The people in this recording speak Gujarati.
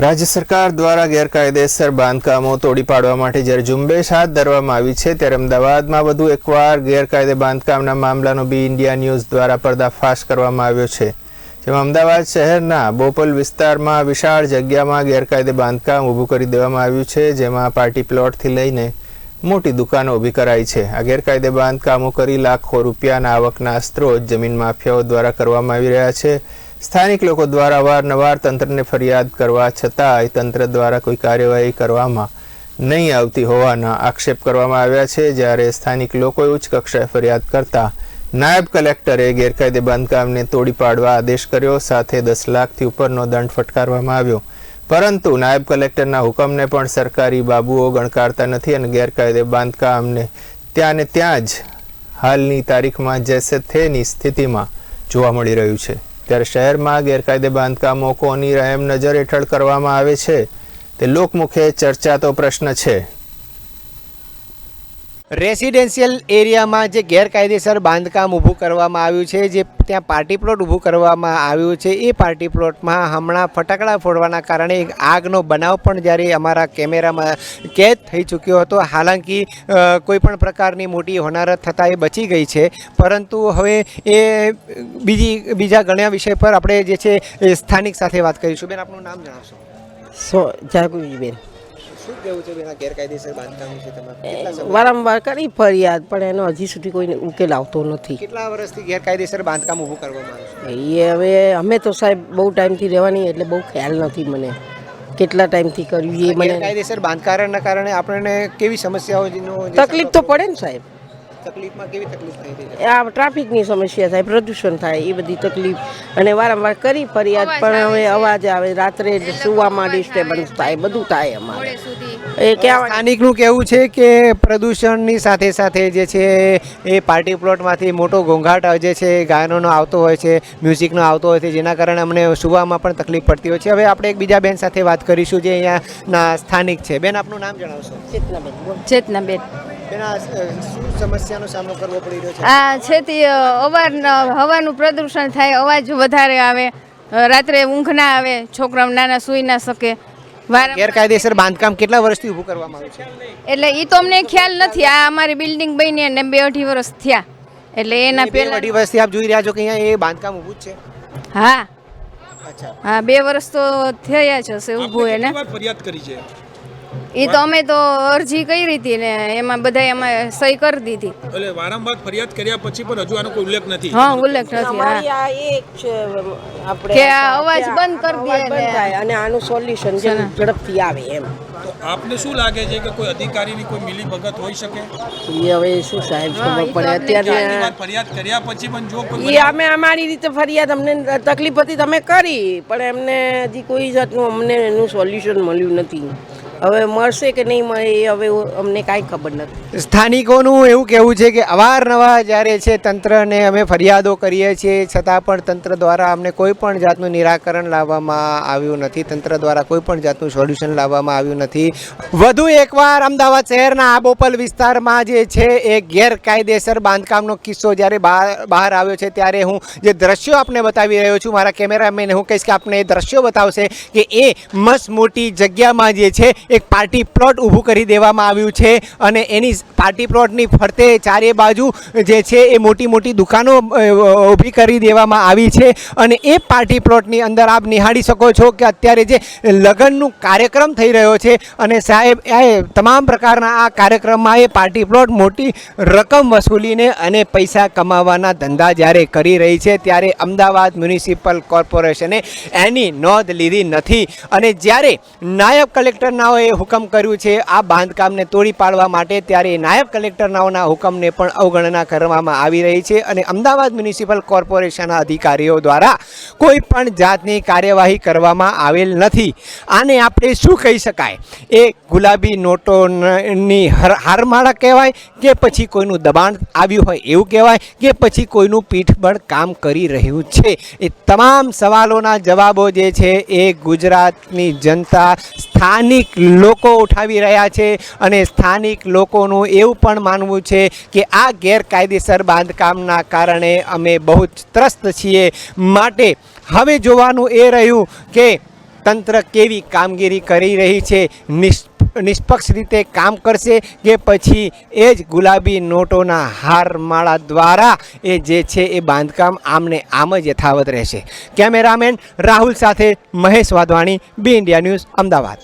રાજ્ય સરકાર દ્વારા ગેરકાયદેસર બાંધકામો તોડી પાડવા માટે જ્યારે ઝુંબેશ હાથ ધરવામાં આવી છે, ત્યારે અમદાવાદમાં વધુ એકવાર ગેરકાયદે બાંધકામના મામલાનો બી ઇન્ડિયા ન્યૂઝ દ્વારા પર્દાફાશ કરવામાં આવ્યો છે. જેમાં અમદાવાદ શહેરના બોપલ વિસ્તારમાં વિશાળ જગ્યામાં ગેરકાયદે બાંધકામ ઊભું કરી દેવામાં આવ્યું છે, જેમાં પાર્ટી પ્લોટથી લઈને મોટી દુકાનો ઊભી કરાઈ છે. આ ગેરકાયદે બાંધકામો કરી લાખો રૂપિયાના આવકના સ્ત્રોત જમીન માફિયાઓ દ્વારા કરવામાં આવી રહ્યા છે. સ્થાનિક લોકો દ્વારા વારનવાર તંત્રને ફરિયાદ કરવા છતાંય તંત્ર દ્વારા કોઈ કાર્યવાહી કરવામાં નહીં આવતી હોવાના આક્ષેપ કરવામાં આવ્યા છે. જ્યારે સ્થાનિક લોકોએ ઉચ્ચ કક્ષાએ ફરિયાદ કરતા નાયબ કલેક્ટરે ગેરકાયદે બાંધકામને તોડી પાડવા આદેશ કર્યો. સાથે દસ લાખથી ઉપરનો દંડ ફટકારવામાં આવ્યો. પરંતુ નાયબ કલેક્ટરના હુકમને પણ સરકારી બાબુઓ ગણકારતા નથી અને ગેરકાયદે બાંધકામને ત્યાં ને ત્યાં જ હાલની તારીખમાં જેસે થેની સ્થિતિમાં જોવા મળી રહ્યું છે. ત્યારે શહેરમાં ગેરકાયદે બાંધકામો કોની રહેમ નજર હેઠળ કરવામાં આવે છે. તે લોકમુખે ચર્ચા તો પ્રશ્ન છે. રેસિડેન્શિયલ એરિયામાં જે ગેરકાયદેસર બાંધકામ ઊભું કરવામાં આવ્યું છે, જે ત્યાં પાર્ટી પ્લોટ ઊભું કરવામાં આવ્યું છે, એ પાર્ટી પ્લોટમાં હમણાં ફટાકડા ફોડવાના કારણે એક આગનો બનાવ પણ જ્યારે અમારા કેમેરામાં કેદ થઈ ચૂક્યો હતો. હાલાંકી કોઈપણ પ્રકારની મોટી હોનારત થતાં એ બચી ગઈ છે. પરંતુ હવે એ બીજી, બીજા ઘણા વિષય પર આપણે જે છે સ્થાનિક સાથે વાત કરીશું. બેન, આપનું નામ જણાવશો? સો, જાગૃતિબેન. શું કેવું છે બેન ગેરકાયદેસર બાંધકામ વિશે તમારે વારંવાર કરી ફરિયાદ પણ એનો હજી સુધી કોઈને ઉકેલ આવતો નથી. કેટલા વર્ષથી ગેરકાયદેસર બાંધકામ ઊભું કરવામાં આવ્યું છે? એ હવે અમે તો સાહેબ બહુ ટાઈમથી રહેવાની એટલે બહુ ખ્યાલ નથી મને. કેટલા ટાઈમથી કર્યું એ મને ગેરકાયદેસર બાંધકારના કારણે આપણને કેવી સમસ્યાઓ તકલીફ તો પડે ને સાહેબ. તકલીફમાં કેવી તકલીફ થઈ રહી આ ટ્રાફિકની સમસ્યા થાય પ્રદૂષણ થાય એ બધી તકલીફ. અને વારંવાર કરી ફરિયાદ પણ હવે અવાજ આવે રાત્રે સુવામાં ડિસ્ટર્બન્સ થાય બધું થાય અમારે. એ ક્યાં સ્થાનિકનું કહેવું છે કે પ્રદૂષણની સાથે સાથે જે છે એ પાર્ટી પ્લોટમાંથી મોટો ઘોંઘાટ જે છે ગાયનોનો આવતો હોય છે મ્યુઝિકનો આવતો હોય છે જેના કારણે અમને સુવામાં પણ તકલીફ પડતી હોય છે. હવે આપણે એક બીજા બેન સાથે વાત કરીશું જે અહીંયાના સ્થાનિક છે. બેન આપનું નામ જણાવશો? ચેતનાબેન. ચેતનાબેન. આ શું સમસ્યાનો સામનો કરવો પડી રહ્યો છે? આ છે તે અવાર હવાનું પ્રદૂષણ થાય અવાજ વધારે આવે રાત્રે ઊંઘ ના આવે છોકરાઓ નાના સૂઈ ના શકે ગેરકાયદેસર બાંધકામ કેટલા વર્ષથી ઊભું કરવામાં આવ્યું છે? એટલે એ તો અમને ખ્યાલ નથી આ અમારી બિલ્ડિંગ બની ને બે અઢી વર્ષ થયા એટલે એના પહેલા અઢી વર્ષથી આપ જોઈ રહ્યા છો કે અહીંયા એ બાંધકામ ઊભું જ છે? હા. અચ્છા. હા બે વર્ષ તો થયા જ હશે ઊભું એને ફરિયાદ કરી છે? એ તો અમે તો અરજી કરી હતી ને એમાં બધા અમે સહી કરી દીધી. એટલે વારંવાર ફરિયાદ કર્યા પછી પણ હજુ આનો કોઈ ઉલ્લેખ નથી? હા ઉલ્લેખ નથી અમારી આ એક છે આપણે કે આ અવાજ બંધ કરી દે બંધ થાય અને આનું સોલ્યુશન છે ઝડપથી આવે એમ. તો આપને શું લાગે છે કે કોઈ અધિકારીની કોઈ મિલી ભગત હોઈ શકે? એ હવે શું સાહેબ ખબર પડે? અત્યારે ફરિયાદ કર્યા પછી પણ જો કોઈ એ અમે અમારી રીતે ફરિયાદ અમને તકલીફ હતી તમે કરી પણ એમને હજી કોઈ જાતનું અમને એનું સોલ્યુશન મળ્યું નથી. હવે મળશે કે નહીં મળે એ હવે અમને કાંઈ ખબર નથી. સ્થાનિકોનું એવું કહેવું છે કે અવારનવાર જ્યારે છે તંત્રને અમે ફરિયાદો કરીએ છીએ, છતાં પણ તંત્ર દ્વારા અમને કોઈ પણ જાતનું નિરાકરણ લાવવામાં આવ્યું નથી. તંત્ર દ્વારા કોઈ પણ જાતનું સોલ્યુશન લાવવામાં આવ્યું નથી. વધુ એકવાર અમદાવાદ શહેરના આબોપલ વિસ્તારમાં જે છે એ ગેરકાયદેસર બાંધકામનો કિસ્સો જ્યારે બહાર આવ્યો છે, ત્યારે હું જે દ્રશ્યો આપને બતાવી રહ્યો છું, મારા કેમેરામેન હું કહીશ કે આપને એ દ્રશ્યો બતાવશે કે એ મસ્ત મોટી જગ્યામાં જે છે એક પાર્ટી પ્લોટ ઊભું કરી દેવામાં આવ્યું છે અને એની પાર્ટી પ્લોટની ફરતે ચારે બાજુ જે છે એ મોટી મોટી દુકાનો ઊભી કરી દેવામાં આવી છે અને એ પાર્ટી પ્લોટની અંદર આપ નિહાળી શકો છો કે અત્યારે જે લગ્નનું કાર્યક્રમ થઈ રહ્યો છે અને સાહેબ એ તમામ પ્રકારના આ કાર્યક્રમમાં એ પાર્ટી પ્લોટ મોટી રકમ વસૂલીને અને પૈસા કમાવાના ધંધા જ્યારે કરી રહી છે ત્યારે અમદાવાદ મ્યુનિસિપલ કોર્પોરેશને એની નોંધ લીધી નથી અને જ્યારે નાયબ કલેક્ટરનાઓએ હુકમ કર્યું છે આ બાંધકામને તોડી પાડવા માટે ત્યારે નાયબ કલેક્ટરનાઓના હુકમને પણ અવગણના કરવામાં આવી રહી છે અને અમદાવાદ મ્યુનિસિપલ કોર્પોરેશનના અધિકારીઓ દ્વારા કોઈ પણ જાતની કાર્યવાહી કરવામાં આવેલ નથી. આને આપણે શું કહી શકાય? એ ગુલાબી નોટોની હર- હારમાળા કહેવાય કે પછી કોઈનું દબાણ આવ્યું હોય એવું કહેવાય કે પછી કોઈનું પીઠબળ કામ કરી રહ્યું છે? એ તમામ સવાલોના જવાબો જે છે એ ગુજરાતની જનતા સ્થાનિક લોકો ઉઠાવી રહ્યા છે અને સ્થાનિક લોકોનું એવું પણ માનવું છે કે આ ગેરકાયદેસર બાંધકામના કારણે અમે બહુ જ ત્રસ્ત છીએ. માટે હવે જોવાનું એ રહ્યું કે તંત્ર કેવી કામગીરી કરી રહી છે નિષ્પક્ષ રીતે કામ કરશે કે પછી એ જ ગુલાબી નોટોના હાર માળા દ્વારા એ જે છે એ બાંધકામ આમને આમ જ યથાવત રહેશે. કેમેરામેન રાહુલ સાથે Mahesh Wadhwani, B India news, Ahmedabad.